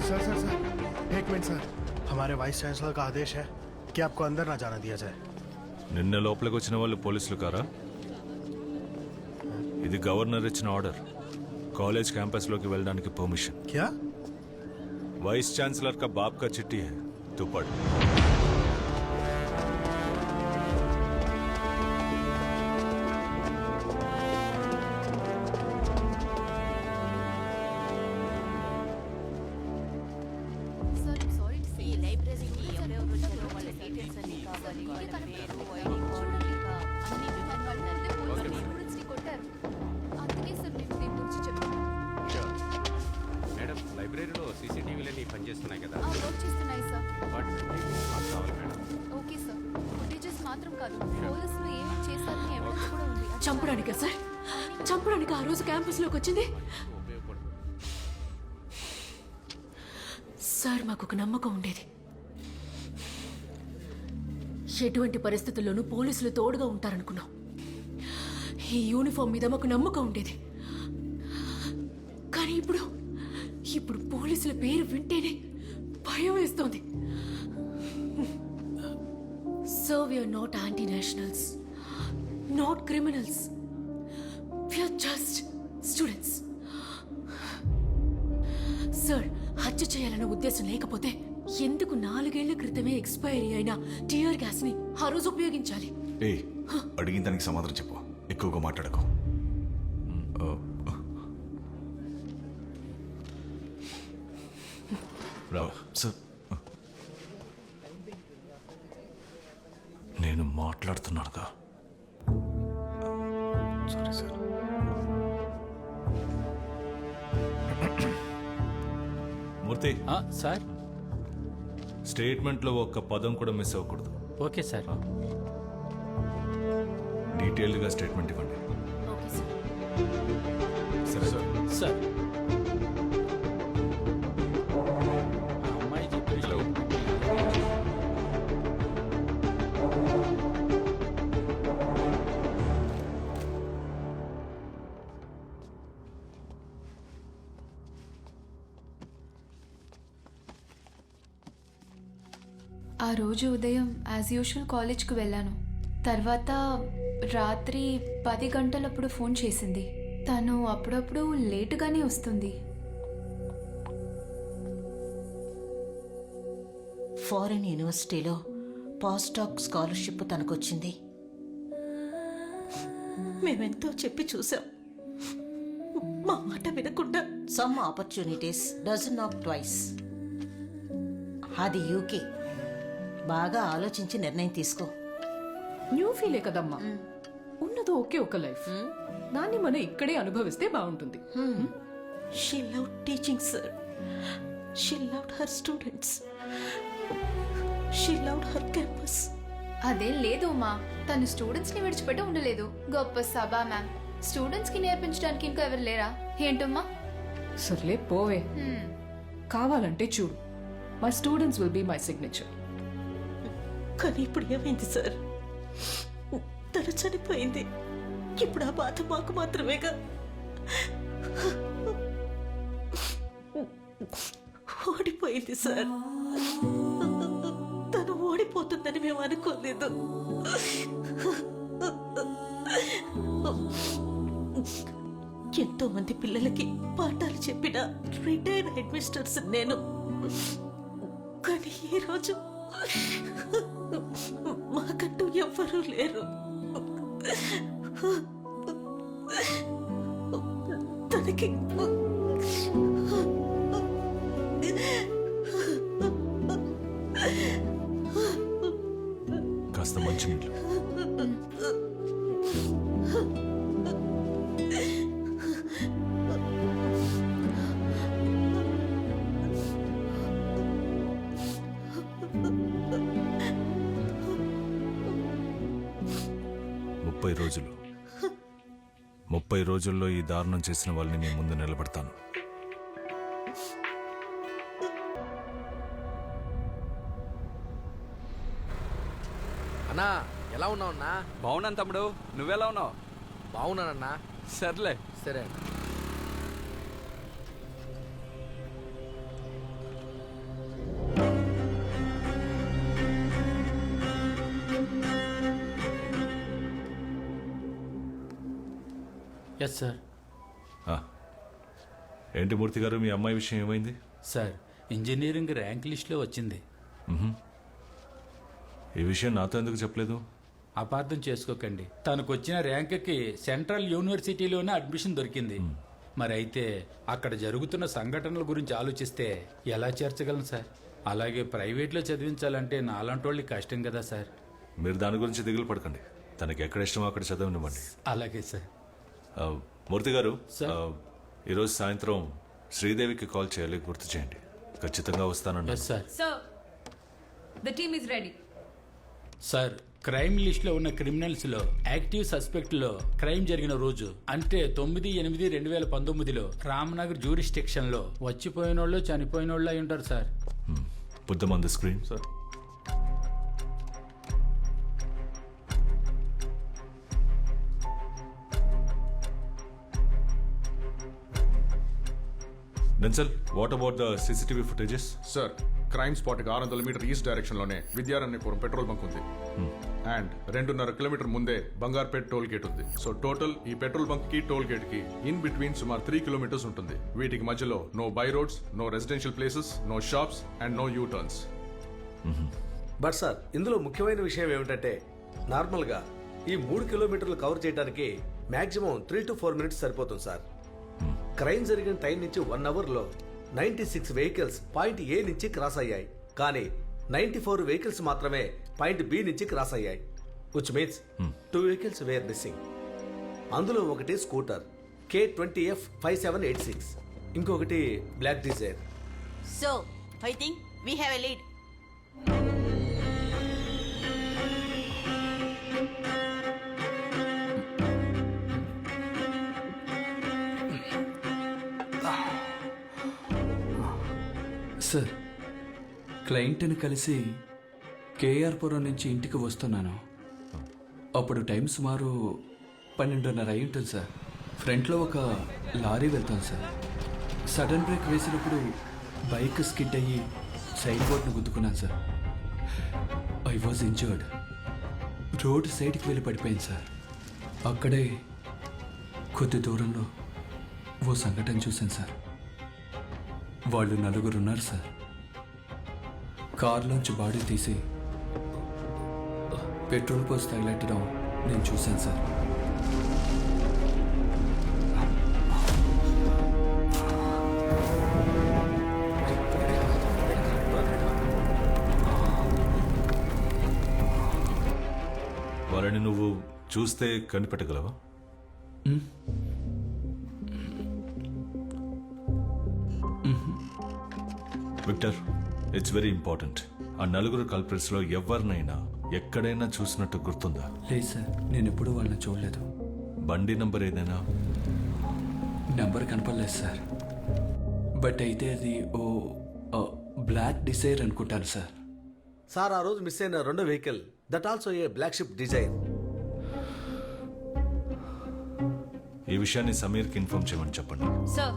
Sir sir sir एक minute sir हमारे vice chancellor का आदेश है कि आपको अंदर ना जाना दिया जाए నిన్న లోపలికి వచ్చిన వాళ్ళు పోలీసులు కారా ఇది గవర్నర్ ఇచ్చిన ఆర్డర్ కాలేజ్ క్యాంపస్లోకి వెళ్ళడానికి పర్మిషన్ क्या వైస్ ఛాన్సలర్ కా బాప్ కా చిట్టి హై తూ మేడం లైబ్రరీలో సీసీటీవీలన్నీ పనిచేస్తున్నాయి కదా. చేస్తున్నాయి సార్ మాకు కావాలి మేడం? ఓకే సార్ ఫుటేజెస్ మాత్రం కాదు పోలీసులు ఏమేమి చేశారని ఎవిడెన్స్ కూడా ఉంది చంపడానికా సార్? చంపడానికి ఆ రోజు క్యాంపస్లోకి వచ్చింది? సార్ మాకు ఒక నమ్మకం ఉండేది. ఎటువంటి పరిస్థితుల్లోనూ పోలీసులు తోడుగా ఉంటారనుకున్నాం. ఈ యూనిఫామ్ మీద మాకు నమ్మకం ఉండేది. కానీ ఇప్పుడు ఇప్పుడు పోలీసుల పేరు వింటేనే భయం వేస్తోంది. So we're not anti nationals not criminals we're just students sir హత్య చేయాలన్న ఉద్దేశం లేకపోతే ఎందుకు నాలుగేళ్ళ క్రితమే ఎక్స్పైరీ అయిన టియర్ గ్యాస్ని ఆ రోజు ఉపయోగించాలి? ఏ అడిగిన దానికి సమాధానం చెప్పు. ఎక్కువగా మాట్లాడకు. ఆ, రా సార్ నేను మాట్లాడుతున్నానుగా. సారీ సార్ మూర్తి ఆ, సార్ స్టేట్మెంట్లో ఒక్క పదం కూడా మిస్ అవ్వకూడదు. Okay sir. డీటెయిల్డ్గా స్టేట్మెంట్ ఇవ్వండి. సరే సార్. సార్. ఆ రోజు ఉదయం యాజ్ యూజువల్ కాలేజ్కి వెళ్ళాను. తర్వాత రాత్రి పది గంటలప్పుడు ఫోన్ చేసింది. తను అప్పుడప్పుడు లేటుగానే వస్తుంది. ఫారిన్ యూనివర్సిటీలో పాస్టాక్ స్కాలర్షిప్ తనకొచ్చింది. మేమెంతో చెప్పి చూసాం. మా మాట వినకుండా. Some opportunities dozen of twice అది యూకే బాగా ఆలోచించి నిర్ణయం తీసుకో. న్యూ ఫీలే కదమ్మా. ఉన్నదో ఒకే ఒక లైఫ్. దాన్ని మనం ఇక్కడే అనుభవిస్తే బాగుంటుంది. She love teaching sir she love her students she love her campus అదేం లేదు మా తను స్టూడెంట్స్ని విడిచిపెట్టి ఉండలేదు. గొప్ప సభ మ్యామ్ స్టూడెంట్స్కి నేర్పించడానికి ఇంకా ఎవరు లేరా? ఏంటమ్మా? సర్లే పోవే. కావాలంటే చూడు. My students will be my signature కానీ ఇప్పుడు ఏమైంది సార్? తను చనిపోయింది. ఇప్పుడు ఆ బాధ మాకు మాత్రమేగా. ఓడిపోయింది సార్. తను ఓడిపోతుందని మేము అనుకోలేదు. ఎంతో మంది పిల్లలకి పాఠాలు చెప్పిన రిటైర్ హెడ్ మిస్టర్స్ నేను. కానీ ఈరోజు ఎవరూ లేరు తనకి కాస్త మంచినీళ్ళు. రోజులు. ముప్పై రోజుల్లో ఈ దారుణం చేసిన వాళ్ళని మీ ముందు నిలబడతాను. అన్నా ఎలా ఉన్నావు అన్నా? బాగున్నాను తమ్ముడు. నువ్వెలా ఉన్నావు? బాగున్నానన్నా. సర్లే. సరే అన్న. Yes sir. ఆ. ఏంటి మూర్తి గారు మీ అమ్మాయి విషయం ఏమైంది? సార్ ఇంజనీరింగ్ ర్యాంక్ లిస్ట్లో వచ్చింది. ఈ విషయం నాతో ఎందుకు చెప్పలేదు? అపార్థం చేసుకోకండి. తనకు వచ్చిన ర్యాంక్కి సెంట్రల్ యూనివర్సిటీలోనే అడ్మిషన్ దొరికింది. మరి అయితే అక్కడ జరుగుతున్న సంఘటనల గురించి ఆలోచిస్తే ఎలా చేర్చగలను సార్? అలాగే ప్రైవేట్లో చదివించాలంటే నాలాంటి వాళ్ళకి కష్టం కదా సార్. మీరు దాని గురించి దిగులు పడకండి. తనకి ఎక్కడ ఇష్టమో అక్కడ చదవనివ్వండి. అలాగే సార్. మూర్తి గారు. ఆ, ఈరోజు సాయంత్రం శ్రీదేవికి కాల్ చేయాలి గుర్తు చేయండి. ఖచ్చితంగా వస్తానన్నా yes sir so the team is ready sir crime లిస్ట్లో ఉన్న క్రిమినల్స్లో యాక్టివ్ సస్పెక్ట్లో క్రైమ్ జరిగిన రోజు అంటే తొమ్మిది ఎనిమిది రెండు వేల పంతొమ్మిదిలో రామ్నగర్ జ్యూరిస్టిక్షన్లో వచ్చిపోయిన వాళ్ళు చనిపోయిన వాళ్ళు అయి ఉంటారు sir పుద్దం on the screen sir Denzel what about the CCTV footages sir crime స్పాట్కి ఆరు వందల మీటర్ ఈస్ట్ డైరెక్షన్లోనే విద్యారణ్యపురం పెట్రోల్ బంక్ ఉంది. అండ్ రెండున్నర కిలోమీటర్ ముందే బంగార్పేట్ టోల్ గేట్ ఉంది. సో టోటల్ ఈ పెట్రోల్ బంక్కి టోల్ గేట్కి ఇన్ బిట్వీన్ సుమారు త్రీ కిలోమీటర్స్ ఉంటుంది. వీటికి మధ్యలో no by roads no residential places no shops and no U turns but sir ఇందులో ముఖ్యమైన విషయం ఏమిటంటే నార్మల్గా ఈ మూడు కిలోమీటర్లు కవర్ చేయడానికి maximum three to four minutes సరిపోతుంది సార్ క్రైమ్ జరిగిన టైం నుంచి వన్ అవర్లో ninety six vehicles point A నుంచి క్రాస్ అయ్యాయి. కానీ నైంటీ ఫోర్ వెహికల్స్ మాత్రమే పాయింట్ బి నుంచి క్రాస్ అయ్యాయి. Which means two vehicles were missing అందులో ఒకటి scooter K twenty F five seven eight six ఇంకొకటి black Dzire so I think we have a lead sir క్లయింట్ని కలిసి కేఆర్పురం నుంచి ఇంటికి వస్తున్నాను. అప్పుడు టైం సుమారు పన్నెండున్నర అయి ఉంటుంది సార్. ఫ్రంట్లో ఒక లారీ వెళ్తాను సార్. సడన్ బ్రేక్ వేసినప్పుడు బైక్ స్కిడ్ అయ్యి సైడ్ బోర్డ్ను గుద్దుకున్నాను sir. I was injured road సైడ్కి వెళ్ళి పడిపోయింది సార్. అక్కడే కొద్ది దూరంలో ఓ సంఘటన చూశాను సార్. వాళ్ళు నలుగురు ఉన్నారు సార్. కార్లోంచి బాడీ తీసి పెట్రోల్ పోసి తగిలెట్టడం నేను చూశాను సార్. వాళ్ళని నువ్వు చూస్తే కనిపెట్టగలవా? విక్టర్ ఇట్స్ వెరీ ఇంపార్టెంట్ ఆ నలుగురు కల్ప్రిట్స్లో ఎవరినైనా ఎక్కడైనా చూసినట్టు గుర్తుందా? లేదు సార్ నేను ఎప్పుడూ వాళ్ళని చూడలేదు. బండి నంబర్ ఏదైనా? నెంబర్ కనపడలేదు సార్. బట్ అయితే అది ఓ ఓ బ్లాక్ డిసైర్ అనుకుంటాను సార్. సార్ ఆ రోజు మిస్ అయిన రెండో vehicle that also a black ship Dzire ఈ విషయాన్ని సమీర్కి ఇన్ఫార్మ్ చేయమని చెప్పండి. సార్